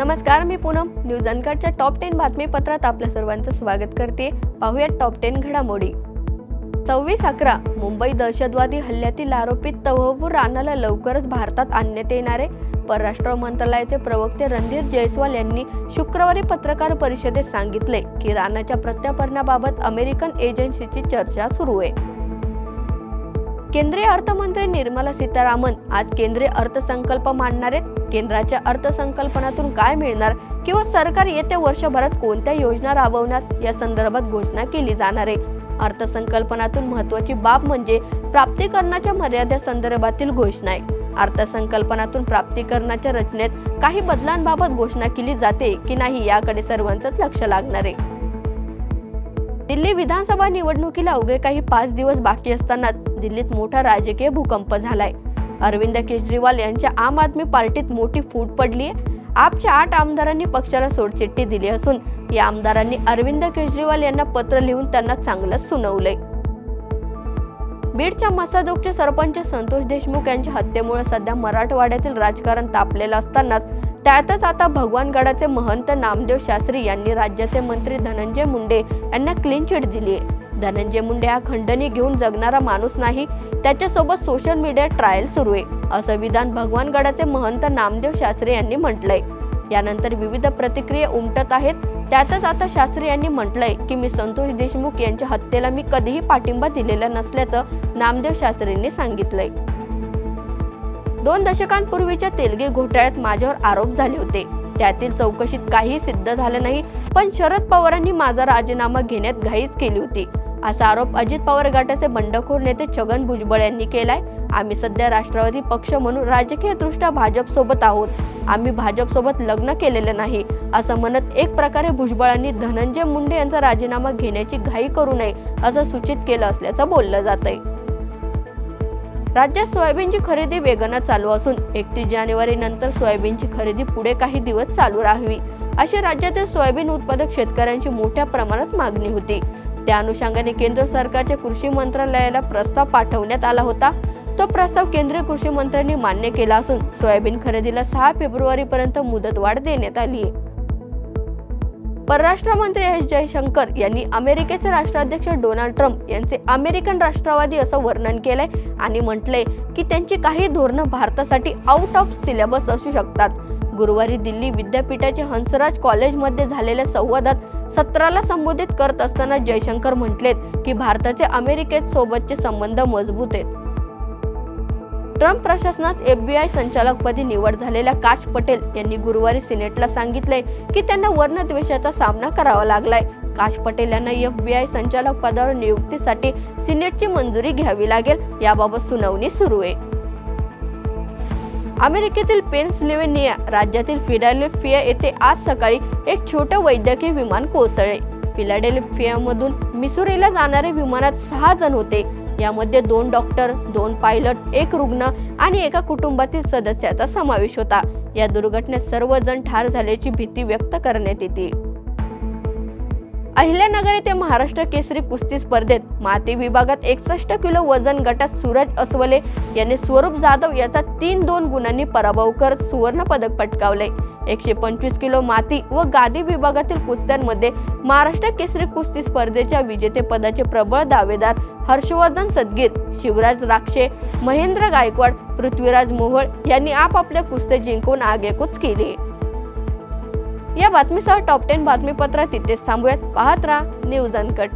नमस्कार मी पूनम. न्यूज अनकटच्या टॉप टेन बातमीपत्रात आपल्या सर्वांचं स्वागत करते. पाहूयात टॉप टेन घडामोडी. सव्वीस अकरा मुंबई दहशतवादी हल्ल्यातील आरोपी तहव्वूर राणाला लवकरच भारतात आणण्यात येणारे परराष्ट्र मंत्रालयाचे प्रवक्ते रणधीर जयस्वाल यांनी शुक्रवारी पत्रकार परिषदेत सांगितले की राणाच्या प्रत्यार्पणाबाबत अमेरिकन एजन्सीची चर्चा सुरू आहे. केंद्रीय अर्थमंत्री निर्मला सीतारामन आज केंद्रीय अर्थसंकल्प मांडणार आहेत. केंद्राच्या अर्थसंकल्पनातून काय मिळणार किंवा सरकार येत्या वर्षभरात कोणत्या योजना राबवणार या संदर्भात घोषणा केली जाणार आहे. अर्थसंकल्पनातून महत्वाची बाब म्हणजे प्राप्तीकरणाच्या मर्यादेसंदर्भातील घोषणा आहे. अर्थसंकल्पनातून प्राप्तीकरणाच्या रचनेत काही बदलांबाबत घोषणा केली जाते की नाही याकडे सर्वांचंच लक्ष लागणार आहे. दिल्ली विधानसभा निवडणुकीला अवघे काही पाच दिवस बाकी असताना दिल्लीत मोठा राजकीय भूकंप झालाय. अरविंद केजरीवाल यांच्या आम आदमी पार्टीत मोठी फूट पडली आहे आपच्या आठ आमदारांनी पक्षाला सोडचिठ्ठी दिली असून या आमदारांनी अरविंद केजरीवाल यांना पत्र लिहून त्यांना चांगलंच सुनावलंय. बीडच्या मसाजोगचे सरपंच संतोष देशमुख यांच्या हत्येमुळे सध्या मराठवाड्यातील राजकारण तापलेलं असतानाच त्यातच आता भगवानगडाचे महंत नामदेव शास्त्री यांनी राज्याचे मंत्री धनंजय मुंडे यांना क्लीन चिट दिली आहे. धनंजय मुंडे हा खंडणी घेऊन जगणारा माणूस नाही त्याच्यासोबत सोशल मीडिया ट्रायल सुरू आहे असं विधान भगवानगडाचे महंत नामदेव शास्त्री यांनी म्हटलंय. यानंतर विविध प्रतिक्रिया उमटत आहेत त्यातच आता शास्त्री यांनी म्हटलंय की मी संतोष देशमुख यांच्या हत्येला मी कधीही पाठिंबा दिलेला नसल्याचं नामदेव शास्त्रींनी सांगितलंय. दोन दशकांपूर्वीच्या तेलगी घोटाळ्यात माझ्यावर आरोप झाले होते. त्यातील चौकशीत काही सिद्ध झालं नाही पण शरद पवारांनी माझा राजीनामा घेण्यात घाईच केली होती. असा आरोप अजित पवार गटाचे बंडखोर नेते छगन भुजबळ यांनी केलाय. आम्ही सध्या राष्ट्रवादी पक्ष म्हणून राजकीयदृष्ट्या भाजप सोबत आहोत. आम्ही भाजप सोबत लग्न केलेलं नाही असं म्हणत एक प्रकारे भुजबळांनी धनंजय मुंडे यांचा राजीनामा घेण्याची घाई करू नये असं सूचित केलं असल्याचं बोललं जात आहे राज्यात सोयाबीनची खरेदी वेगानं चालू असून एकतीस जानेवारी नंतर सोयाबीनची खरेदी पुढे काही दिवस चालू राहावी अशी राज्यातील सोयाबीन उत्पादक शेतकऱ्यांची मोठ्या प्रमाणात मागणी होती. त्या अनुषंगाने केंद्र सरकारच्या कृषी मंत्रालयाला प्रस्ताव पाठवण्यात आला होता. तो प्रस्ताव केंद्रीय कृषी मंत्र्यांनी मान्य केला असून सोयाबीन खरेदीला सहा फेब्रुवारी पर्यंत मुदतवाढ देण्यात आली आहे. परराष्ट्र मंत्री एस जयशंकर यांनी अमेरिकेचे राष्ट्राध्यक्ष डोनाल्ड ट्रम्प यांचे अमेरिकन राष्ट्रवादी असं वर्णन केलंय आणि म्हटलंय की त्यांची काही धोरणं भारतासाठी आउट ऑफ सिलेबस असू शकतात. गुरुवारी दिल्ली विद्यापीठाच्या हंसराज कॉलेजमध्ये झालेल्या संवादात सत्राला संबोधित करत असताना जयशंकर म्हटलेत की भारताचे अमेरिकेत सोबतचे संबंध मजबूत आहेत. ट्रम्प प्रशासनात एफबीआय संचालकपदी निवड झालेल्या काश पटेल यांनी गुरुवारी सिनेटला सांगितलंय की त्यांना वर्णद्वेषाचा सामना करावा लागलाय. काश पटेल यांना एफबीआय संचालक पदावर नियुक्तीसाठी सिनेटची मंजुरी घ्यावी लागेल याबाबत सुनावणी सुरू आहे. अमेरिकेतील पेन्सिल्व्हेनिया राज्यातील फिलाडेल्फिया येथे आज सकाळी एक छोटं वैद्यकीय विमान कोसळले. फिलाडेल्फियामधून मिसुरीला जाणाऱ्या विमानात सहा जण होते. यामध्ये दोन डॉक्टर दोन पायलट एक रुग्ण आणि एका कुटुंबातील सदस्याचा समावेश होता. या दुर्घटनेत सर्वजण ठार झाल्याची भीती व्यक्त करण्यात येते. अहिल्यानगर येथे महाराष्ट्र केसरी कुस्ती स्पर्धेत माती विभागात एकसष्ट किलो वजन गटात सूरज अस्वले यांनी स्वरूप जाधव याचा तीन दोन गुणांनी पराभव करत सुवर्ण पदक पटकावले. एकशे पंचवीस किलो माती व गादी विभागातील कुस्त्यांमध्ये महाराष्ट्र केसरी कुस्ती स्पर्धेच्या विजेतेपदाचे प्रबळ दावेदार हर्षवर्धन सदगीर शिवराज राक्षे महेंद्र गायकवाड पृथ्वीराज मोहोळ यांनी आपापल्या कुस्त्या जिंकून आगेकूच केली. या बातमीसह टॉप टेन बातमीपत्रात तिथेच थांबूयात. पाहत राहा न्यूज अनकट.